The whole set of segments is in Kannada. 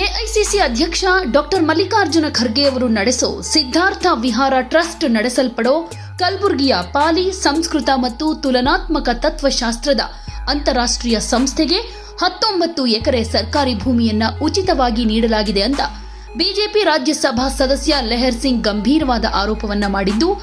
ಎಐಸಿಸಿ ಅಧ್ಯಕ್ಷ ಡಾಕ್ಟರ್ ಮಲ್ಲಿಕಾರ್ಜುನ ಖರ್ಗೆ ಅವರು ನಡೆಸೋ ಸಿದ್ಧಾರ್ಥ ವಿಹಾರ ಟ್ರಸ್ಟ್ ನಡೆಸಲ್ಪಡೋ ಕಲಬುರಗಿಯ ಪಾಲಿ ಸಂಸ್ಕೃತ ಮತ್ತು ತುಲನಾತ್ಮಕ ತತ್ವಶಾಸ್ತ್ರದ ಅಂತಾರಾಷ್ಟ್ರೀಯ ಸಂಸ್ಥೆಗೆ ಹತ್ತೊಂಬತ್ತು ಎಕರೆ ಸರ್ಕಾರಿ ಭೂಮಿಯನ್ನ ಉಚಿತವಾಗಿ ನೀಡಲಾಗಿದೆ ಅಂತ ಬಿಜೆಪಿ ರಾಜ್ಯಸಭಾ ಸದಸ್ಯ ಲೆಹರ್ ಸಿಂಗ್ ಗಂಭೀರವಾದ ಆರೋಪವನ್ನ ಮಾಡಿದ್ದು,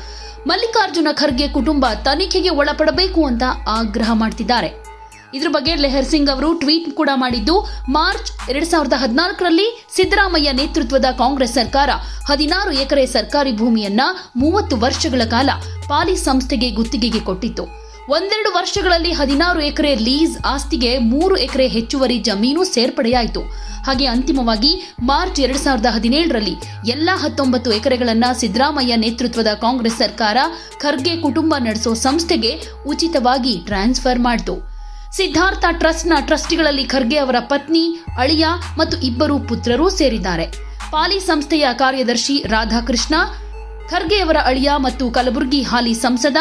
ಮಲ್ಲಿಕಾರ್ಜುನ ಖರ್ಗೆ ಕುಟುಂಬ ತನಿಖೆಗೆ ಒಳಪಡಬೇಕು ಅಂತ ಆಗ್ರಹ ಮಾಡ್ತಿದ್ದಾರೆ. ಇದ್ರ ಬಗ್ಗೆ ಲೆಹರ್ ಸಿಂಗ್ ಅವರು ಟ್ವೀಟ್ ಕೂಡ ಮಾಡಿದ್ದು. ಮಾರ್ಚ್ ಎರಡ್ ಸಾವಿರದ ಹದಿನಾಲ್ಕರಲ್ಲಿ ಸಿದ್ದರಾಮಯ್ಯ ನೇತೃತ್ವದ ಕಾಂಗ್ರೆಸ್ ಸರ್ಕಾರ. ಹದಿನಾರು ಎಕರೆ ಸರ್ಕಾರಿ ಭೂಮಿಯನ್ನ ಮೂವತ್ತು ವರ್ಷಗಳ ಕಾಲ ಪಾಲಿ ಸಂಸ್ಥೆಗೆ ಗುತ್ತಿಗೆಗೆ ಕೊಟ್ಟಿತ್ತು. ಒಂದೆರಡು ವರ್ಷಗಳಲ್ಲಿ ಹದಿನಾರು ಎಕರೆ ಲೀಸ್ ಆಸ್ತಿಗೆ ಮೂರು ಎಕರೆ ಹೆಚ್ಚುವರಿ ಜಮೀನು ಸೇರ್ಪಡೆಯಾಯಿತು. ಹಾಗೆ ಅಂತಿಮವಾಗಿ ಮಾರ್ಚ್ ಎರಡ್ ಸಾವಿರದ ಹದಿನೇಳರಲ್ಲಿ ಎಲ್ಲಾ ಹತ್ತೊಂಬತ್ತು ಎಕರೆಗಳನ್ನು ಸಿದ್ದರಾಮಯ್ಯ ನೇತೃತ್ವದ ಕಾಂಗ್ರೆಸ್ ಸರ್ಕಾರ ಖರ್ಗೆ ಕುಟುಂಬ ನಡೆಸೋ ಸಂಸ್ಥೆಗೆ ಉಚಿತವಾಗಿ ಟ್ರಾನ್ಸ್ಫರ್ ಮಾಡಿತು. ಸಿದ್ಧಾರ್ಥ ಟ್ರಸ್ಟ್ನ ಟ್ರಸ್ಟಿಗಳಲ್ಲಿ ಖರ್ಗೆ ಅವರ ಪತ್ನಿ, ಅಳಿಯ ಮತ್ತು ಇಬ್ಬರು ಪುತ್ರರೂ ಸೇರಿದ್ದಾರೆ. ಪಾಲಿ ಸಂಸ್ಥೆಯ ಕಾರ್ಯದರ್ಶಿ ರಾಧಾಕೃಷ್ಣ, ಖರ್ಗೆ ಅವರ ಅಳಿಯ ಮತ್ತು ಕಲಬುರಗಿ ಹಾಲಿ ಸಂಸದ,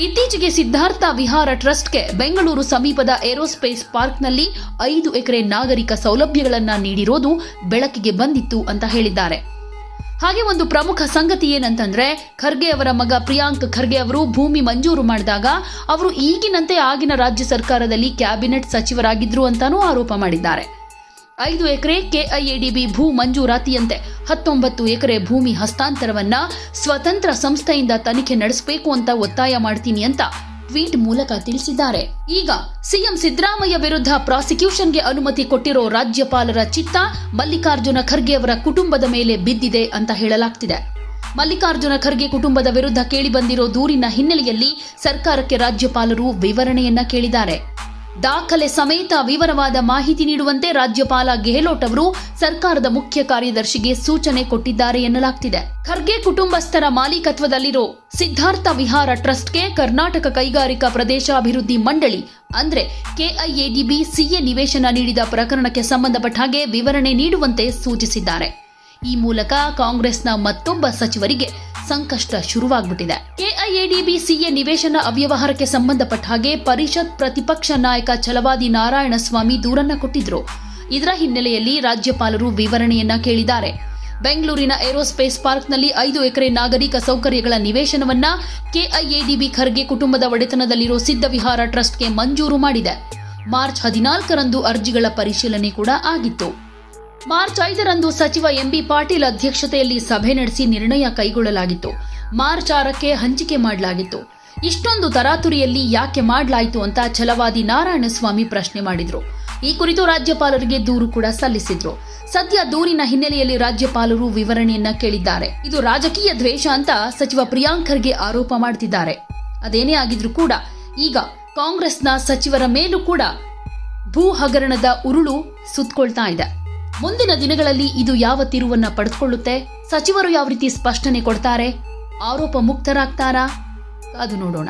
ಇತ್ತೀಚೆಗೆ ಸಿದ್ಧಾರ್ಥ ವಿಹಾರ ಟ್ರಸ್ಟ್ಗೆ ಬೆಂಗಳೂರು ಸಮೀಪದ ಏರೋಸ್ಪೇಸ್ ಪಾರ್ಕ್ನಲ್ಲಿ ಐದು ಎಕರೆ ನಾಗರಿಕ ಸೌಲಭ್ಯಗಳನ್ನು ನೀಡಿರೋದು ಬೆಳಕಿಗೆ ಬಂದಿತ್ತು ಅಂತ ಹೇಳಿದ್ದಾರೆ. ಹಾಗೆ ಒಂದು ಪ್ರಮುಖ ಸಂಗತಿ ಏನಂತಂದ್ರೆ, ಖರ್ಗೆ ಅವರ ಮಗ ಪ್ರಿಯಾಂಕ್ ಖರ್ಗೆ ಅವರು ಭೂಮಿ ಮಂಜೂರು ಮಾಡಿದಾಗ ಅವರು ಈಗಿನಂತೆ ಆಗಿನ ರಾಜ್ಯ ಸರ್ಕಾರದಲ್ಲಿ ಕ್ಯಾಬಿನೆಟ್ ಸಚಿವರಾಗಿದ್ರು ಅಂತಾನೂ ಆರೋಪ ಮಾಡಿದ್ದಾರೆ. ಐದು ಎಕರೆ ಕೆಐಎಡಿಬಿ ಭೂ ಮಂಜೂರಾತಿಯಂತೆ ಹತ್ತೊಂಬತ್ತು ಎಕರೆ ಭೂಮಿ ಹಸ್ತಾಂತರವನ್ನ ಸ್ವತಂತ್ರ ಸಂಸ್ಥೆಯಿಂದ ತನಿಖೆ ನಡೆಸಬೇಕು ಅಂತ ಒತ್ತಾಯ ಮಾಡ್ತೀನಿ ಅಂತ ಟ್ವೀಟ್ ಮೂಲಕ ತಿಳಿಸಿದ್ದಾರೆ. ಈಗ ಸಿಎಂ ಸಿದ್ದರಾಮಯ್ಯ ವಿರುದ್ಧ ಪ್ರಾಸಿಕ್ಯೂಷನ್ಗೆ ಅನುಮತಿ ಕೊಟ್ಟಿರೋ ರಾಜ್ಯಪಾಲರ ಚಿತ್ತ ಮಲ್ಲಿಕಾರ್ಜುನ ಖರ್ಗೆ ಅವರ ಕುಟುಂಬದ ಮೇಲೆ ಬಿದ್ದಿದೆ ಅಂತ ಹೇಳಲಾಗ್ತಿದೆ. ಮಲ್ಲಿಕಾರ್ಜುನ ಖರ್ಗೆ ಕುಟುಂಬದ ವಿರುದ್ಧ ಕೇಳಿಬಂದಿರೋ ದೂರಿನ ಹಿನ್ನೆಲೆಯಲ್ಲಿ ಸರ್ಕಾರಕ್ಕೆ ರಾಜ್ಯಪಾಲರು ವಿವರಣೆಯನ್ನ ಕೇಳಿದ್ದಾರೆ. ದಾಖಲೆ ಸಮೇತ ವಿವರವಾದ ಮಾಹಿತಿ ನೀಡುವಂತೆ ರಾಜ್ಯಪಾಲ ಗೆಹ್ಲೋಟ್ ಅವರು ಸರ್ಕಾರದ ಮುಖ್ಯ ಕಾರ್ಯದರ್ಶಿಗೆ ಸೂಚನೆ ಕೊಟ್ಟಿದ್ದಾರೆ ಎನ್ನಲಾಗ್ತಿದೆ. ಖರ್ಗೆ ಕುಟುಂಬಸ್ಥರ ಮಾಲೀಕತ್ವದಲ್ಲಿರೋ ಸಿದ್ಧಾರ್ಥ ವಿಹಾರ ಟ್ರಸ್ಟ್ಗೆ ಕರ್ನಾಟಕ ಕೈಗಾರಿಕಾ ಪ್ರದೇಶಾಭಿವೃದ್ಧಿ ಮಂಡಳಿ, ಅಂದ್ರೆ ಕೆಐಎಡಿಬಿ ಸಿಎ ನಿವೇಶನ ನೀಡಿದ ಪ್ರಕರಣಕ್ಕೆ ಸಂಬಂಧಪಟ್ಟ ಹಾಗೆ ವಿವರಣೆ ನೀಡುವಂತೆ ಸೂಚಿಸಿದ್ದಾರೆ. ಈ ಮೂಲಕ ಕಾಂಗ್ರೆಸ್ನ ಮತ್ತೊಬ್ಬ ಸಚಿವರಿಗೆ ಸಂಕಷ್ಟ ಶುರುವಾಗ್ಬಿಟ್ಟಿದೆ. ಕೆಐಎಡಿಬಿ ಸಿಎ ನಿವೇಶನ ಅವ್ಯವಹಾರಕ್ಕೆ ಸಂಬಂಧಪಟ್ಟ ಹಾಗೆ ಪರಿಷತ್ ಪ್ರತಿಪಕ್ಷ ನಾಯಕ ಛಲವಾದಿ ನಾರಾಯಣಸ್ವಾಮಿ ದೂರನ್ನ ಕೊಟ್ಟಿದ್ರು. ಇದರ ಹಿನ್ನೆಲೆಯಲ್ಲಿ ರಾಜ್ಯಪಾಲರು ವಿವರಣೆಯನ್ನ ಕೇಳಿದ್ದಾರೆ. ಬೆಂಗಳೂರಿನ ಏರೋಸ್ಪೇಸ್ ಪಾರ್ಕ್ನಲ್ಲಿ ಐದು ಎಕರೆ ನಾಗರಿಕ ಸೌಕರ್ಯಗಳ ನಿವೇಶನವನ್ನ ಕೆಐಎಡಿಬಿ ಖರ್ಗೆ ಕುಟುಂಬದ ಒಡೆತನದಲ್ಲಿರೋ ಸಿದ್ಧವಿಹಾರ ಟ್ರಸ್ಟ್ಗೆ ಮಂಜೂರು ಮಾಡಿದೆ. ಮಾರ್ಚ್ ಹದಿನಾಲ್ಕರಂದು ಅರ್ಜಿಗಳ ಪರಿಶೀಲನೆ ಕೂಡ ಆಗಿತ್ತು. ಮಾರ್ಚ್ ಐದರಂದು ಸಚಿವ ಎಂಬಿ ಪಾಟೀಲ್ ಅಧ್ಯಕ್ಷತೆಯಲ್ಲಿ ಸಭೆ ನಡೆಸಿ ನಿರ್ಣಯ ಕೈಗೊಳ್ಳಲಾಗಿತ್ತು. ಮಾರ್ಚ್ ಆರಕ್ಕೆ ಹಂಚಿಕೆ ಮಾಡಲಾಗಿತ್ತು. ಇಷ್ಟೊಂದು ತರಾತುರಿಯಲ್ಲಿ ಯಾಕೆ ಮಾಡಲಾಯಿತು ಅಂತ ಛಲವಾದಿ ನಾರಾಯಣಸ್ವಾಮಿ ಪ್ರಶ್ನೆ ಮಾಡಿದ್ರು. ಈ ಕುರಿತು ರಾಜ್ಯಪಾಲರಿಗೆ ದೂರು ಕೂಡ ಸಲ್ಲಿಸಿದ್ರು. ಸದ್ಯ ದೂರಿನ ಹಿನ್ನೆಲೆಯಲ್ಲಿ ರಾಜ್ಯಪಾಲರು ವಿವರಣೆಯನ್ನ ಕೇಳಿದ್ದಾರೆ. ಇದು ರಾಜಕೀಯ ದ್ವೇಷ ಅಂತ ಸಚಿವ ಪ್ರಿಯಾಂಕರ್ಗೆ ಆರೋಪ ಮಾಡ್ತಿದ್ದಾರೆ. ಅದೇನೇ ಆಗಿದ್ರೂ ಕೂಡ ಈಗ ಕಾಂಗ್ರೆಸ್ನ ಸಚಿವರ ಮೇಲೂ ಕೂಡ ಭೂ ಹಗರಣದ ಉರುಳು ಸುತ್ತಕೊಳ್ತಾ ಇದೆ. ಮುಂದಿನ ದಿನಗಳಲ್ಲಿ ಇದು ಯಾವ ತಿರುವನ್ನ ಪಡೆದುಕೊಳ್ಳುತ್ತೆ? ಸಚಿವರು ಯಾವ ರೀತಿ ಸ್ಪಷ್ಟನೆ ಕೊಡ್ತಾರೆ? ಆರೋಪ ಮುಕ್ತರಾಗ್ತಾರಾ? ಅದು ನೋಡೋಣ.